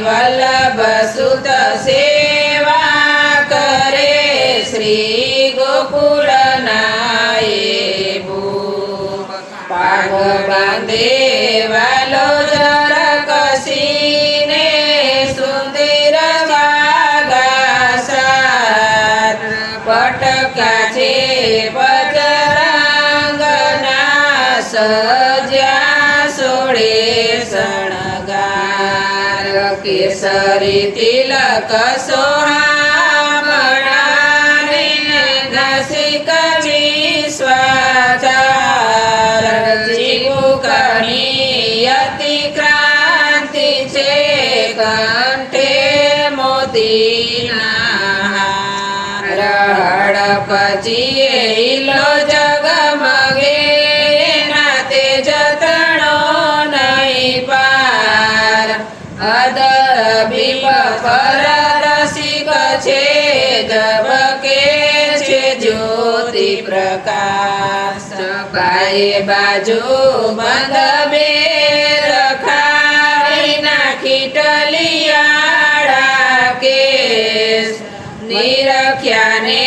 વલ્લભ સુત સેવા કરે શ્રી ગોકુળ નાય પાગ બાંધે વાલો જર કસીને સુંદર વાગાસાર પટકા છે બજરંગના સજ્યા સોળે સણગા કેસરી તિલક સોહામણાને ઘસી કવી સ્વાચાર જીવકણી અતિ ક્રાંતિ છે કંઠે મોતીના રહડ પછી ઈલો જગમગે નાતે જતણો નહીં પાર અદર છે જબકે છે જ્યોતિ પ્રકાશ. પાય બાજુ બંધ બે રખાઈ નાખી ટલિયાળા કેસ. નિરખ્યાને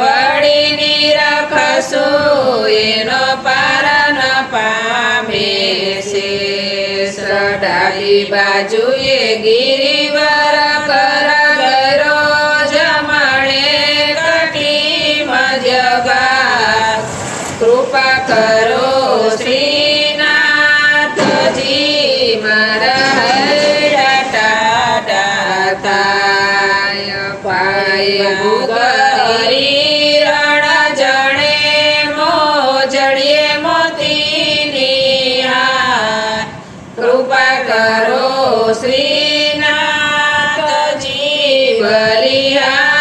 વળી નિરખસો એનો પાર ન પામે છે. બાજુએ ગિરિવર મજગા કૃપા કરો શ્રીનાથજી મારા ટાટા પાય ભૂગરી રણ જણે કૃપા કરો શ્રીનાથજી બલિહારી. જય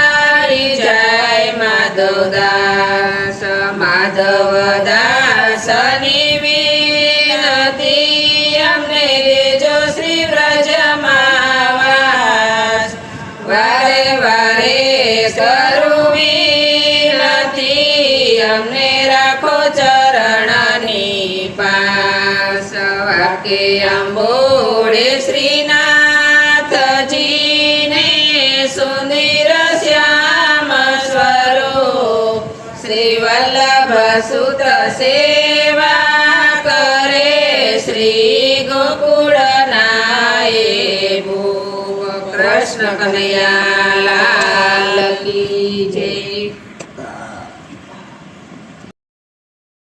માધવદાસ માધવદાસની વિનતી અમને દેજો શ્રી વ્રજમાવાસ. વારે વારે કરું વિનતી, અમને રાખો ચરણની પાસ. વાકે અંબોડે શ્રીનાથજીને સુંદર શ્રી વલ્લભ સુત સેવા કરે શ્રી ગોકુળ નાય કૃષ્ણ કનૈયા